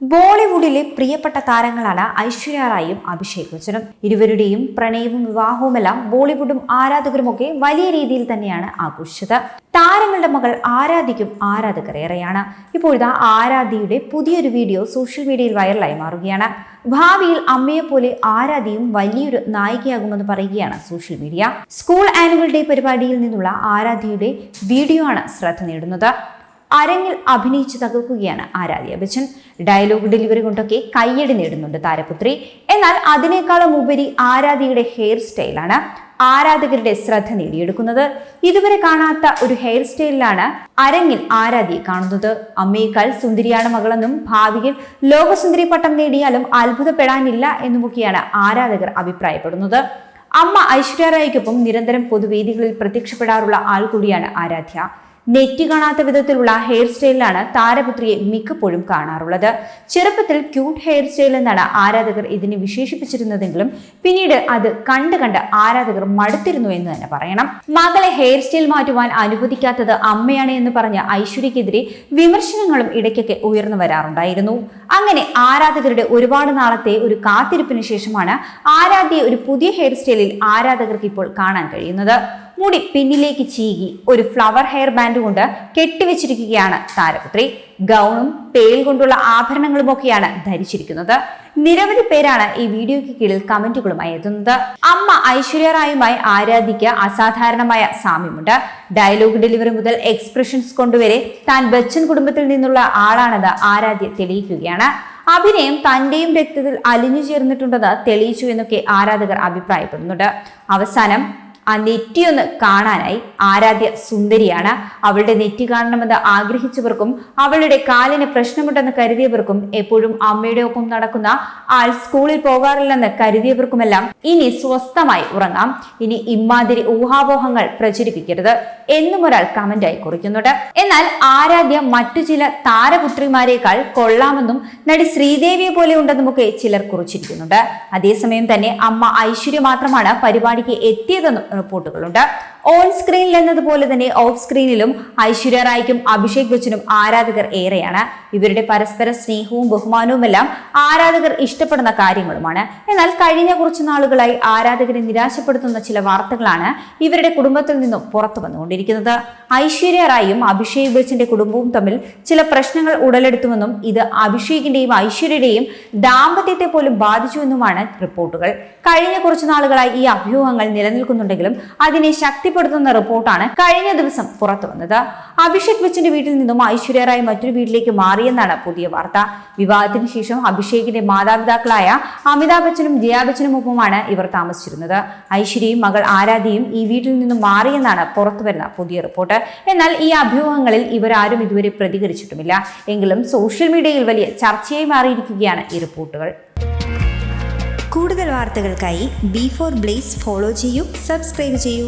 ബോളിവുഡിലെ പ്രിയപ്പെട്ട താരങ്ങളാണ് ഐശ്വര്യ റായും അഭിഷേക് ബച്ചനും. ഇരുവരുടെയും പ്രണയവും വിവാഹവുമെല്ലാം ബോളിവുഡും ആരാധകരുമൊക്കെ വലിയ രീതിയിൽ തന്നെയാണ് ആഘോഷിച്ചത്. താരങ്ങളുടെ മകൾ ആരാധിക്കും ആരാധകർ ഏറെയാണ് ഇപ്പോഴിതാ ആരാധിയുടെ പുതിയൊരു വീഡിയോ സോഷ്യൽ മീഡിയയിൽ വൈറലായി മാറുകയാണ്. ഭാവിയിൽ അമ്മയെ പോലെ ആരാധിയും വലിയൊരു നായികയാകുമെന്ന് പറയുകയാണ് social media. School annual day പരിപാടിയിൽ നിന്നുള്ള ആരാധിയുടെ വീഡിയോ ആണ് ശ്രദ്ധ നേടുന്നത്. അരങ്ങിൽ അഭിനയിച്ച് തകർക്കുകയാണ് ആരാധ്യ ബച്ചൻ. ഡയലോഗ് ഡെലിവറി കൊണ്ടൊക്കെ കയ്യടി നേടുന്നുണ്ട് താരപുത്രി. എന്നാൽ അതിനേക്കാളും ഉപരി ആരാധ്യയുടെ ഹെയർ സ്റ്റൈലാണ് ആരാധകരുടെ ശ്രദ്ധ നേടിയെടുക്കുന്നത്. ഇതുവരെ കാണാത്ത ഒരു ഹെയർ സ്റ്റൈലിലാണ് അരങ്ങിൽ ആരാധ്യയെ കാണുന്നത്. അമ്മയേക്കാൾ സുന്ദരിയാണ് മകളെന്നും ഭാവിയിൽ ലോകസുന്ദരി പട്ടം നേടിയാലും അത്ഭുതപ്പെടാനില്ല എന്നുമൊക്കെയാണ് ആരാധകർ അഭിപ്രായപ്പെടുന്നത്. അമ്മ ഐശ്വര്യ റായിക്കൊപ്പം നിരന്തരം പൊതുവേദികളിൽ പ്രത്യക്ഷപ്പെടാറുള്ള ആൾ കൂടിയാണ് ആരാധ്യ. നെറ്റി കാണാത്ത വിധത്തിലുള്ള ഹെയർ സ്റ്റൈലിലാണ് താരപുത്രിയെ മിക്കപ്പോഴും കാണാറുള്ളത്. ചെറുപ്പത്തിൽ ക്യൂട്ട് ഹെയർ സ്റ്റൈൽ എന്നാണ് ആരാധകർ ഇതിനെ വിശേഷിപ്പിച്ചിരുന്നതെങ്കിലും പിന്നീട് അത് കണ്ട് കണ്ട് ആരാധകർ മടുത്തിരുന്നു എന്ന് തന്നെ പറയണം. മകളെ ഹെയർ സ്റ്റൈൽ മാറ്റുവാൻ അനുവദിക്കാത്തത് അമ്മയാണ് എന്ന് പറഞ്ഞ ഐശ്വര്യക്കെതിരെ വിമർശനങ്ങളും ഇടയ്ക്കൊക്കെ ഉയർന്നു വരാറുണ്ടായിരുന്നു. അങ്ങനെ ആരാധകരുടെ ഒരുപാട് നാളത്തെ ഒരു കാത്തിരിപ്പിന് ശേഷമാണ് ആരാധ്യയെ ഒരു പുതിയ ഹെയർ സ്റ്റൈലിൽ ആരാധകർക്ക് ഇപ്പോൾ കാണാൻ കഴിയുന്നത്. മുടി പിന്നിലേക്ക് ചീകി ഒരു ഫ്ലവർ ഹെയർ ബാൻഡ് കൊണ്ട് കെട്ടിവെച്ചിരിക്കുകയാണ് താരപുത്രി. ഗൗണും പേൽ കൊണ്ടുള്ള ആഭരണങ്ങളും ഒക്കെയാണ് ധരിച്ചിരിക്കുന്നത്. നിരവധി പേരാണ് ഈ വീഡിയോയ്ക്ക് കീഴിൽ കമന്റുകളുമായി എത്തുന്നത്. അമ്മ ഐശ്വര്യ റായുമായി ആരാധിക്ക അസാധാരണമായ സാമ്യമുണ്ട്. ഡയലോഗ് ഡെലിവറി മുതൽ എക്സ്പ്രഷൻസ് കൊണ്ടുവരെ താൻ ബച്ചൻ കുടുംബത്തിൽ നിന്നുള്ള ആളാണെന്ന് ആരാധ്യ തെളിയിക്കുകയാണ്. അഭിനയം തന്റെയും രക്തത്തിൽ അലിഞ്ഞു ചേർന്നിട്ടുണ്ടെന്ന് തെളിയിച്ചു എന്നൊക്കെ ആരാധകർ അഭിപ്രായപ്പെടുന്നുണ്ട്. അവസാനം ആ നെറ്റിയൊന്ന് കാണാനായി ആരാധ്യ സുന്ദരിയാണ്. അവളുടെ നെറ്റി കാണണമെന്ന് ആഗ്രഹിച്ചവർക്കും അവളുടെ കാലിന് പ്രശ്നമുണ്ടെന്ന് കരുതിയവർക്കും എപ്പോഴും അമ്മയുടെ ഒപ്പം നടക്കുന്ന ആൾ സ്കൂളിൽ പോകാറില്ലെന്ന് കരുതിയവർക്കുമെല്ലാം ഇനി സ്വസ്ഥമായി ഉറങ്ങാം. ഇനി ഇമാതിരി ഊഹാപോഹങ്ങൾ പ്രചരിപ്പിക്കരുത് എന്നും ഒരാൾ കമന്റായി കുറിക്കുന്നുണ്ട്. എന്നാൽ ആരാധ്യ മറ്റു ചില താരപുത്രിമാരെക്കാൾ കൊള്ളാമെന്നും നടി ശ്രീദേവിയെ പോലെ ഉണ്ടെന്നുമൊക്കെ ചിലർ കുറിച്ചിരിക്കുന്നുണ്ട്. അതേസമയം തന്നെ അമ്മ ഐശ്വര്യ മാത്രമാണ് പരിപാടിക്ക് എത്തിയതെന്നും റിപ്പോർട്ടുകളുണ്ട്. ഓൺ സ്ക്രീനിൽ എന്നതുപോലെ തന്നെ ഓഫ് സ്ക്രീനിലും ഐശ്വര്യ റായ്ക്കും അഭിഷേക് ബച്ചനും ആരാധകർ ഏറെയാണ്. ഇവരുടെ പരസ്പര സ്നേഹവും ബഹുമാനവുമെല്ലാം ആരാധകർ ഇഷ്ടപ്പെടുന്ന കാര്യങ്ങളുമാണ്. എന്നാൽ കഴിഞ്ഞ കുറച്ചു നാളുകളായി ആരാധകരെ നിരാശപ്പെടുത്തുന്ന ചില വാർത്തകളാണ് ഇവരുടെ കുടുംബത്തിൽ നിന്നും പുറത്തു വന്നുകൊണ്ടിരിക്കുന്നത്. ഐശ്വര്യ റായും അഭിഷേക് ബച്ചന്റെ കുടുംബവും തമ്മിൽ ചില പ്രശ്നങ്ങൾ ഉടലെടുത്തുവെന്നും ഇത് അഭിഷേകിന്റെയും ഐശ്വര്യയുടെയും ദാമ്പത്യത്തെ പോലും ബാധിച്ചുവെന്നുമാണ് റിപ്പോർട്ടുകൾ. കഴിഞ്ഞ കുറച്ചു നാളുകളായി ഈ അഭ്യൂഹങ്ങൾ നിലനിൽക്കുന്നുണ്ടെങ്കിലും അതിനെ ശക്തിപ്പെടുത്തുന്ന റിപ്പോർട്ടാണ് കഴിഞ്ഞ ദിവസം പുറത്തു വന്നത്. അഭിഷേക് ബച്ചന്റെ വീട്ടിൽ നിന്നും ഐശ്വര്യ റായ് മറ്റൊരു വീട്ടിലേക്ക് മാറിയെന്നാണ് പുതിയ വാർത്ത. വിവാഹത്തിന് ശേഷം അഭിഷേകിന്റെ മാതാപിതാക്കളായ അമിതാഭ് ബച്ചനും ജയാ ബച്ചനും ഒപ്പമാണ് ഇവർ താമസിച്ചിരുന്നത്. ഐശ്വര്യയും മകൾ ആരാധ്യയും ഈ വീട്ടിൽ നിന്നും മാറിയെന്നാണ് പുറത്തുവരുന്ന പുതിയ റിപ്പോർട്ട്. എന്നാൽ ഈ അഭ്യൂഹങ്ങളിൽ ഇവരാരും ഇതുവരെ പ്രതികരിച്ചിട്ടുമില്ല. എങ്കിലും സോഷ്യൽ മീഡിയയിൽ വലിയ ചർച്ചയായി മാറിയിരിക്കുകയാണ് ഈ റിപ്പോർട്ടുകൾ. കൂടുതൽ വാർത്തകൾക്കായി ബി ഫോർ ബ്ലേസ് ഫോളോ ചെയ്യൂ സബ്സ്ക്രൈബ് ചെയ്യൂ.